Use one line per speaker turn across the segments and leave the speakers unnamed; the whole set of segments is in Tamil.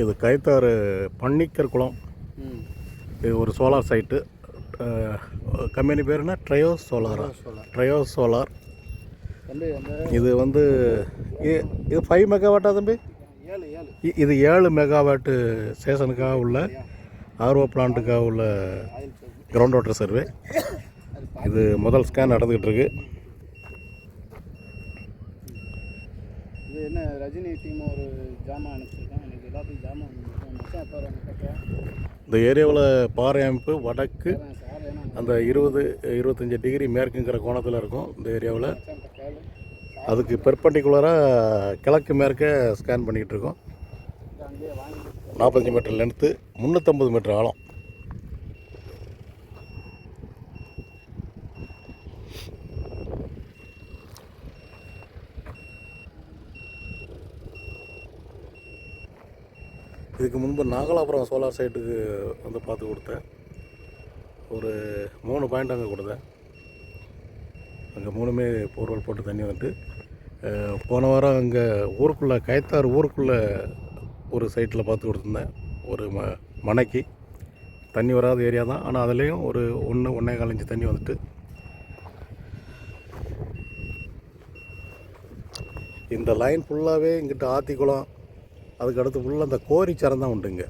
இது கைத்தாறு பன்னிக்கர் குளம். இது ஒரு சோலார் சைட்டு. கம்பெனி பேர் என்ன? Trio Solara? Trio Solar. இது வந்து இது ஃபைவ் மெகாவாட்டா தம்பி? இது ஏழு மெகாவாட்டு ஸ்டேஷனுக்காக உள்ள ஆர்ஓ பிளான்ட்டுக்காக உள்ள கிரவுண்ட் வாட்டர் சர்வே இது முதல் ஸ்கேன் நடந்துக்கிட்டு இருக்கு.
இது என்ன ரஜினி டீம் ஒரு ஜாமான் அனுப்பிச்சிருக்கான்
இந்த ஏரியாவில் பாறை அமைப்பு வடக்கு அந்த இருபது இருபத்தஞ்சி டிகிரி மேற்குங்கிற கோணத்தில் இருக்கும் இந்த ஏரியாவில். அதுக்கு பெர்பண்டிகுலராக கிழக்கு மேற்க ஸ்கேன் பண்ணிக்கிட்டு இருக்கோம். நாற்பத்தஞ்சு மீட்டர் லென்த்து முந்நூற்றம்பது மீட்டர் ஆழம். இதுக்கு முன்பு நாகலாபுரம் சோலார் சைட்டுக்கு வந்து பார்த்து கொடுத்தேன். ஒரு மூணு பாயிண்ட் அங்கே கொடுத்தேன். அங்கே மூணுமே போர்வல் போட்டு தண்ணி வந்துட்டு போன வாரம் அங்கே ஊருக்குள்ளே கைத்தார் ஊருக்குள்ளே ஒரு சைட்டில் பார்த்து கொடுத்துருந்தேன். ஒரு ம மனைக்கு. தண்ணி வராத ஏரியா தான். ஆனால் அதுலேயும் ஒரு ஒன்று ஒன்றே காலஞ்சு தண்ணி வந்துட்டு. இந்த லைன் ஃபுல்லாகவே இங்கிட்ட ஆத்திக்குளம் அதுக்கு அடுத்து ஃபுல்லாக இந்த கோரி சரம் தான் உண்டு இங்கே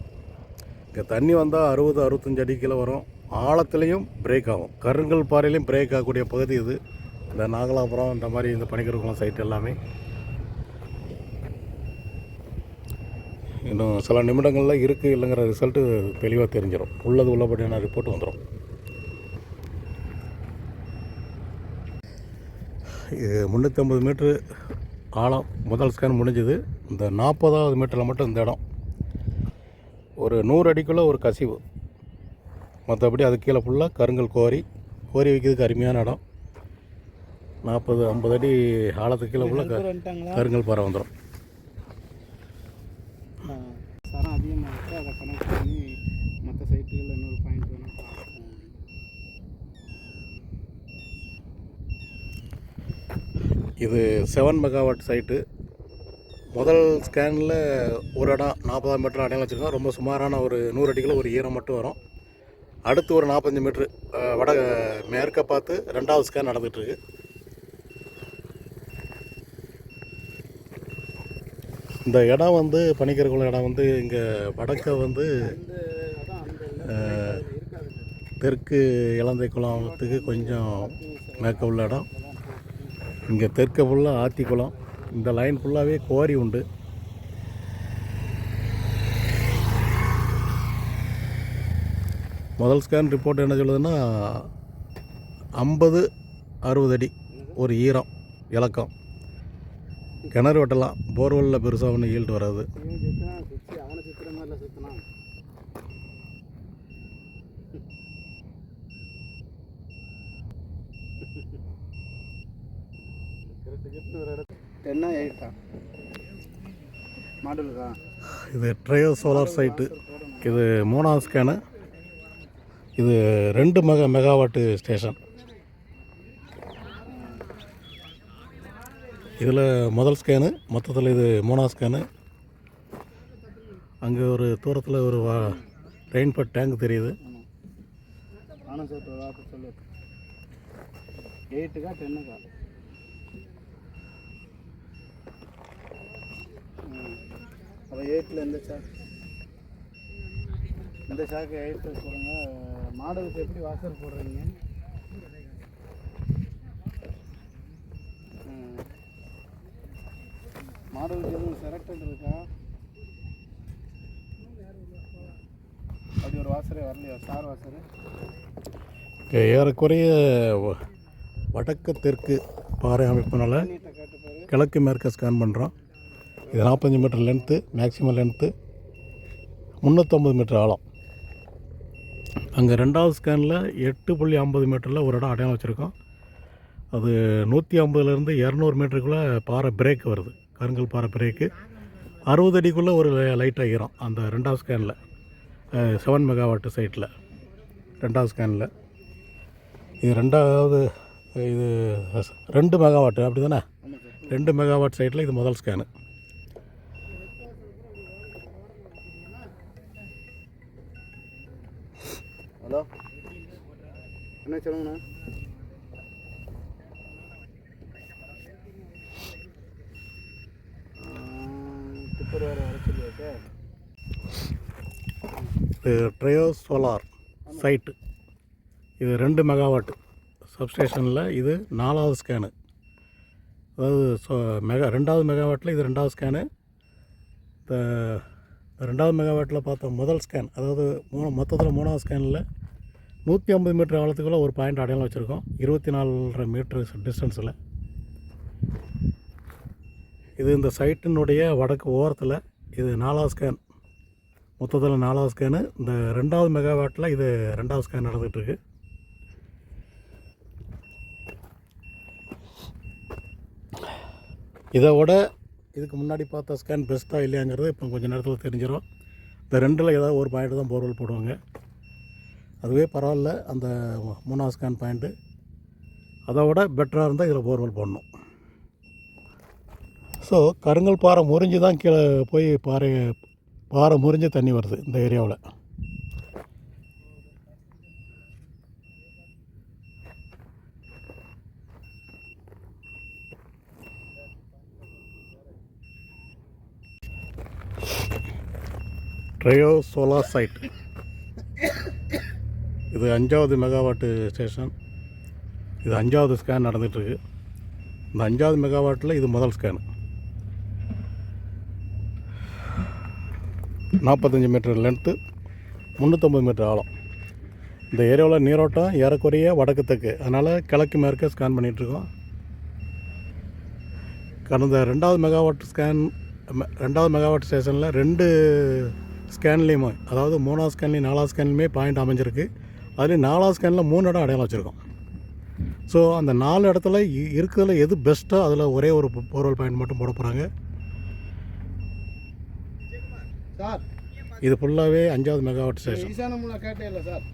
இங்கே தண்ணி வந்தால் அறுபது அறுபத்தஞ்சு அடிக்கில் வரும். ஆழத்துலேயும் பிரேக் ஆகும். கருங்கல் பாறையிலையும் பிரேக் ஆகக்கூடிய பகுதி இது. இந்த நாகலாபுரம் இந்த மாதிரி இந்த பனிக்கருக்குளம் சைட் எல்லாமே. இன்னும் சில நிமிடங்களில் இருக்குது இல்லைங்கிற ரிசல்ட்டு தெளிவாக தெரிஞ்சிடும் உள்ளது உள்ளபடியான ரிப்போர்ட் வந்துடும் இது முந்நூற்றம்பது மீட்ரு ஆழம். முதல் ஸ்கேன் முடிஞ்சது. இந்த நாற்பதாவது மீட்டரில் மட்டும் இந்த இடம். ஒரு நூறு அடிக்குள்ளே ஒரு கசிவு. மற்றபடி அது கீழே ஃபுல்லாக கருங்கல் கோரி கோரி வைக்கிறதுக்கு அருமையான இடம். நாற்பது ஐம்பது அடி ஆழத்துக்கு கீழே ஃபுல்லாக கருங்கல் பாறை வந்துடும்
சரம் அதிகமாக இருக்குது அதை கனெக்ட் பண்ணி மற்ற சைட்டுகளில் இன்னொரு பாயிண்ட் வேணும்.
இது செவன் மெகாவாட் சைட்டு முதல் ஸ்கேனில் ஒரு இடம் நாற்பதாம் மீட்டர் அடையாளம் வச்சுருக்கோம். ரொம்ப சுமாரான ஒரு நூறு அடிக்கில் ஒரு ஈரம் மட்டும் வரும். அடுத்து ஒரு நாற்பத்தஞ்சு மீட்ரு வட மேற்க பார்த்து ரெண்டாவது ஸ்கேன் நடந்துகிட்ருக்கு. இந்த இடம் வந்து பனிக்கருக்குள்ள இடம் வந்து இங்கே வடக்க வந்து தெற்கு இலந்தை குளத்துக்கு கொஞ்சம் மேற்க உள்ள இடம். இங்கே தெற்க ஃபுல்லாக ஆத்தி குளம். இந்த லைன் ஃபுல்லாகவே குவாரி உண்டு. முதல் ஸ்கேன் ரிப்போர்ட் என்ன சொல்லுதுன்னா ஐம்பது அறுபது அடி ஒரு ஈரம் இலக்கம். கிணறு வெட்டலாம். போர்வெல்லில் பெருசாக ஒன்றும் ஈல்டு வராது.
இவன் சுத்தினா டென்னா எயிட்டா மாடலுக்கா?
இது ட்ரையோ சோலார் சைட்டு இது மூணாவது ஸ்கேனு இது ரெண்டு மெகா மெகாவாட்டு ஸ்டேஷன் இதில் முதல் ஸ்கேனு மொத்தத்தில் இது மூணாவது ஸ்கேனு அங்கே ஒரு தூரத்தில் ஒரு வா ரெயின்பட் டேங்க் தெரியுது.
எயிட்டுக்கா டென்னுக்கா அப்போ எயிட்டில் எந்த சாக் இந்த சாக்கு எயிட்டு போடுங்க மாடலுக்கு எப்படி வாசல் போடுறீங்க. மாடலுக்கு எதுவும் செலக்டட் இருக்கா? அப்படி ஒரு வாசரே வரலையா? ஸ்டார் வாசரு
ஏறக்குறைய வடக்கு தெற்கு பாறை அமைப்பினால கிழக்கு மேற்க ஸ்கேன் பண்ணுறோம் இது நாற்பத்தஞ்சு மீட்டர் லென்த்து மேக்ஸிமம் லென்த்து முந்நூற்றம்பது மீட்டர் ஆழம். அங்கே ரெண்டாவது ஸ்கேனில் எட்டு புள்ளி ஐம்பது மீட்டரில் ஒரு இடம் அடையாளம் வச்சுருக்கோம். அது நூற்றி ஐம்பதுலேருந்து இரநூறு மீட்டருக்குள்ளே பாறை பிரேக் வருது. கருங்கல் பாறை பிரேக்கு அறுபது அடிக்குள்ளே ஒரு லைட்டாக ஈரம் அந்த ரெண்டாவது ஸ்கேனில் செவன் மெகாவாட்டு சைட்டில் ரெண்டாவது ஸ்கேனில் இது ரெண்டாவது இது ரெண்டு மெகாவாட்டு அப்படி தானே ரெண்டு மெகாவாட் சைட்டில் இது முதல் ஸ்கேனு
என்ன சொல்லுங்கண்ணா டிப்பர் வேறு வர சார்
இது ட்ரையோ சோலார் சைட்டு இது ரெண்டு மெகாவாட்டு சப்ஸ்டேஷனில் இது நாலாவது ஸ்கேனு அதாவது ஸோ மெகா ரெண்டாவது மெகாவாட்டில் இது ரெண்டாவது ஸ்கேனு இந்த ரெண்டாவது மெகாவாட்டில் பார்த்த முதல் ஸ்கேன் அதாவது மூணு மொத்தத்தில் மூணாவது ஸ்கேனில் நூற்றி ஐம்பது மீட்டர் ஆழத்துக்குள்ளே ஒரு பாயிண்ட் அடையாளம் வச்சுருக்கோம். இருபத்தி நாலரை மீட்டர் டிஸ்டன்ஸில் இது இந்த சைட்டினுடைய வடக்கு ஓரத்தில் இது நாலாவது ஸ்கேன் மொத்தத்தில் நாலாவது ஸ்கேனு இந்த ரெண்டாவது மெகாவாட்டில் இது ரெண்டாவது ஸ்கேன் நடந்துகிட்ருக்கு இதை விட இதுக்கு முன்னாடி பார்த்த ஸ்கேன் பெஸ்ட்டாக இல்லையாங்கிறது இப்போ கொஞ்சம் நேரத்தில் தெரிஞ்சிடும் இந்த ரெண்டில் ஏதாவது ஒரு பாயிண்ட் தான் போர்வெல் போடுவாங்க. அதுவே பரவாயில்ல அந்த மூணாவது ஸ்கேன் பாயிண்ட்டு அதை விட பெட்டராக இருந்தால் இதில் போர்வெல் போடணும். ஸோ கருங்கல் பாறை முறிஞ்சு தான் கீழே போய் பாறை பாறை முறிஞ்சு தண்ணி வருது இந்த ஏரியாவில். ட்ரையோ சோலார் சைட் இது அஞ்சாவது மெகாவாட்டு ஸ்டேஷன். இது அஞ்சாவது ஸ்கேன் நடந்துகிட்ருக்கு இந்த அஞ்சாவது மெகாவாட்டில் இது முதல் ஸ்கேனு. நாற்பத்தஞ்சு மீட்டர் லென்த்து முந்நூற்றம்பது மீட்டர் ஆழம். இந்த ஏரியாவில் நீரோட்டம் ஏறக்குறைய வடக்கு தெற்கு. அதனால் கிழக்கு மேற்கே ஸ்கேன் பண்ணிகிட்ருக்கோம் கடந்த ரெண்டாவது மெகாவாட் ஸ்கேன் ரெண்டாவது மெகாவாட் ஸ்டேஷனில் ரெண்டு ஸ்கேன்லேயுமே அதாவது மூணாவது ஸ்கேன்லேயும் நாலாவது ஸ்கேன்லேயுமே பாயிண்ட் அமைஞ்சிருக்கு. அதுலேயும் நாலாவது ஸ்கேனில் மூணு இடம் அடையாளம் வச்சுருக்கோம். ஸோ அந்த நாலு இடத்துல இ- இருக்கிறதுல எது பெஸ்ட்டோ அதில் ஒரே ஒரு போர்வல் பாயிண்ட் மட்டும் போட போகிறாங்க
சார்.
இது ஃபுல்லாகவே அஞ்சாவது மெகாவாட் ஸ்டேஷன்
ஈசானமுல்லா கேட்டே இல்லை சார்.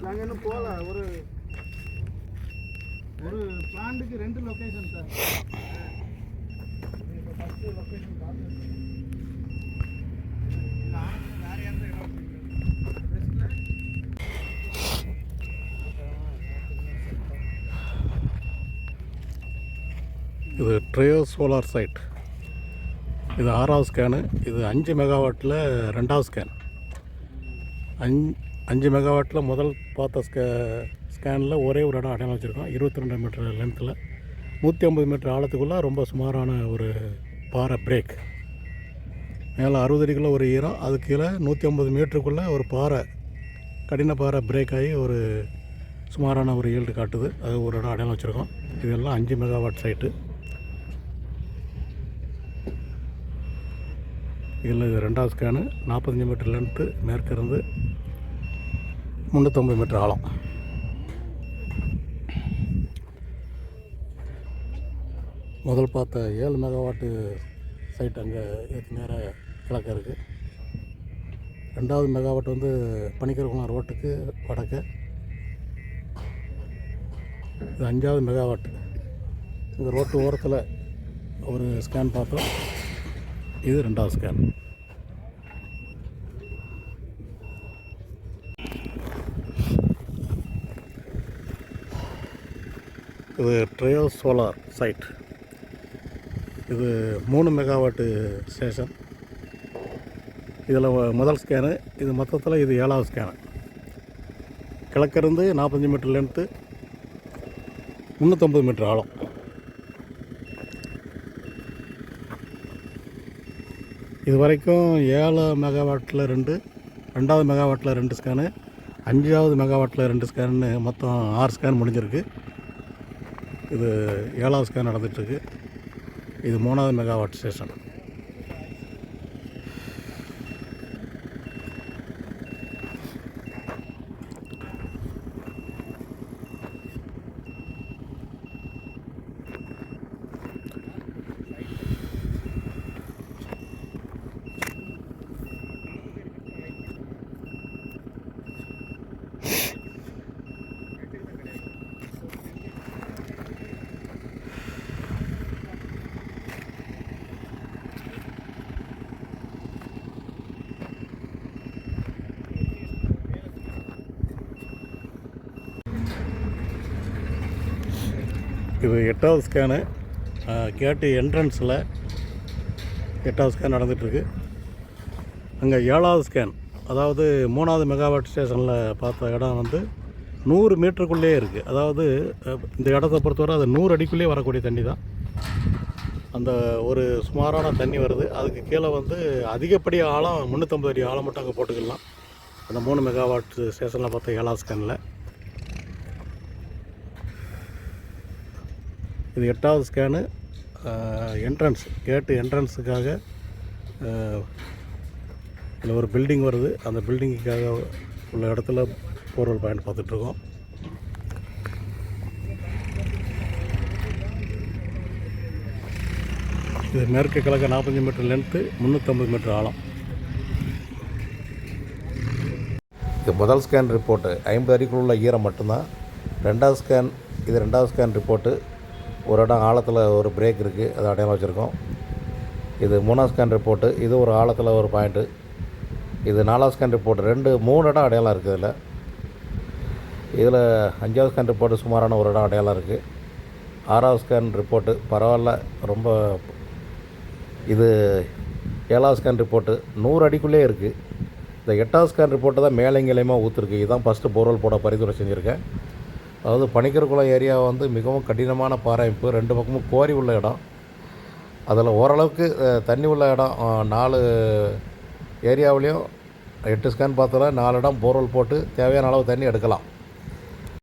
நாங்கள் இன்னும் போகல ஒரு ஒரு பிளான்ட்டுக்கு ரெண்டு லொக்கேஷன் சார்.
இது ட்ரையோ சோலார் சைட் இது ஆறாவது ஸ்கேனு இது அஞ்சு மெகாவாட்டில் ரெண்டாவது ஸ்கேன் அஞ் அஞ்சு மெகாவாட்டில் முதல் பார்த்த ஸ்கே ஸ்கேனில் ஒரே ஒரு இடம் அடையாளம் வச்சுருக்கோம். இருபத்தி ரெண்டு மீட்டர் லென்த்தில் நூற்றி ஐம்பது மீட்டர் ஆழத்துக்குள்ளே ரொம்ப சுமாரான ஒரு பாறை பிரேக் மேலே அறுபது அடிக்குள்ளே ஒரு ஈரம் அது கீழே நூற்றி ஐம்பது மீட்டருக்குள்ளே ஒரு பாறை கடின பாறை பிரேக் ஆகி ஒரு சுமாரான ஒரு ஈல்டு காட்டுது. அது ஒரு இடம் அடையாளம் வச்சுருக்கோம். இதெல்லாம் அஞ்சு மெகாவாட் சைட்டு இதில் இது ரெண்டாவது ஸ்கேனு நாற்பத்தஞ்சு மீட்டர் லென்த்து மேற்கிருந்து முந்நூற்றம்பது மீட்டர் ஆழம். முதல் பார்த்த ஏழு மெகாவாட்டு சைட் அங்கே இதுக்கு நேராக கிழக்க இருக்குது ரெண்டாவது மெகாவாட் வந்து பனிக்கருகுளம் ரோட்டுக்கு வடக்கு. இது அஞ்சாவது மெகாவாட் இந்த ரோட்டு ஓரத்தில் ஒரு ஸ்கேன் பார்த்தோம். இது ரெண்டாவது ஸ்கேன் இது ட்ரையோ சோலார் சைட் இது மூணு மெகாவாட்டு ஸ்டேஷன் இதில் முதல் ஸ்கேனு இது மொத்தத்தில் இது ஏழாவது ஸ்கேனு கிழக்கிருந்து நாற்பத்தஞ்சு மீட்டர் லென்த்து முந்நூற்றம்பது மீட்டர் ஆழம். இது வரைக்கும் ஏழு மெகாவாட்டில் ரெண்டு ரெண்டாவது மெகாவாட்டில் ரெண்டு ஸ்கேனு அஞ்சாவது மெகாவாட்டில் ரெண்டு ஸ்கேனு மொத்தம் ஆறு ஸ்கேன் முடிஞ்சிருக்கு. இது ஏழாவது ஸ்கேன் நடந்துகிட்ருக்கு இது மூணாவது மெகாவாட் ஸ்டேஷன் இது எட்டாவது ஸ்கேனு கேட்டு என்ட்ரன்ஸில் எட்டாவது ஸ்கேன் நடந்துகிட்ருக்கு அங்கே ஏழாவது ஸ்கேன் அதாவது மூணாவது மெகாவாட் ஸ்டேஷனில் பார்த்த இடம் வந்து நூறு மீட்டருக்குள்ளேயே இருக்குது அதாவது இந்த இடத்த பொறுத்தவரை அது நூறு அடிக்குள்ளேயே வரக்கூடிய தண்ணி தான். அந்த ஒரு சுமாரான தண்ணி வருது. அதுக்கு கீழே வந்து அதிகப்படி ஆழம் முந்நூற்றம்பது அடி ஆழம் மட்டும் அங்கே போட்டுக்கலாம். அந்த மூணு மெகாவாட் ஸ்டேஷனில் பார்த்த ஏழாவது ஸ்கேனில் இது எட்டாவது ஸ்கேனு என்ட்ரன்ஸ் கேட்டு என்ட்ரன்ஸுக்காக இதில் ஒரு பில்டிங் வருது. அந்த பில்டிங்குக்காக உள்ள இடத்துல போர்வெல் பாயிண்ட் பார்த்துட்ருக்கோம் இது மேற்கு கிழக்க நாற்பத்தஞ்சு மீட்டர் லென்த்து முந்நூற்றம்பது மீட்டர் ஆழம்.
இது முதல் ஸ்கேன் ரிப்போர்ட்டு ஐம்பது அடிக்குள்ள ஈரம் மட்டும்தான். ரெண்டாவது ஸ்கேன் இது ரெண்டாவது ஸ்கேன் ரிப்போர்ட்டு ஒரு இடம் ஆழத்தில் ஒரு பிரேக் இருக்குது அது அடையாளம் வச்சுருக்கோம். இது மூணாவது ஸ்கேன் ரிப்போர்ட்டு இது ஒரு ஆழத்தில் ஒரு பாயிண்ட்டு இது நாலாவது ஸ்கேன் ரிப்போர்ட் ரெண்டு மூணு இடம் அடையாளம் இருக்குது இதில். இதில் அஞ்சாவது ஸ்கேன் ரிப்போர்ட்டு சுமாரான ஒரு இடம் அடையாளம் இருக்குது ஆறாவது ஸ்கேன் ரிப்போர்ட்டு பரவாயில்ல ரொம்ப இது ஏழாவது ஸ்கேன் ரிப்போர்ட்டு நூறு அடிக்குள்ளே இருக்குது இந்த எட்டாவது ஸ்கேன் ரிப்போர்ட்டு தான் மேலங்கிலையுமா ஊற்றுருக்கு இதுதான் ஃபஸ்ட்டு போர்வெல் போட பரிந்துரை செஞ்சுருக்கேன். அதாவது பனிக்கருக்குளம் ஏரியா வந்து மிகவும் கடினமான பாறைப்பு ரெண்டு பக்கமும் கோரி உள்ள இடம். அதில் ஓரளவுக்கு தண்ணி உள்ள இடம். நாலு ஏரியாவிலையும் எட்டு ஸ்கேன் பார்த்தோன்னா நாலு இடம் போர்வெல் போட்டு தேவையான அளவு தண்ணி எடுக்கலாம்.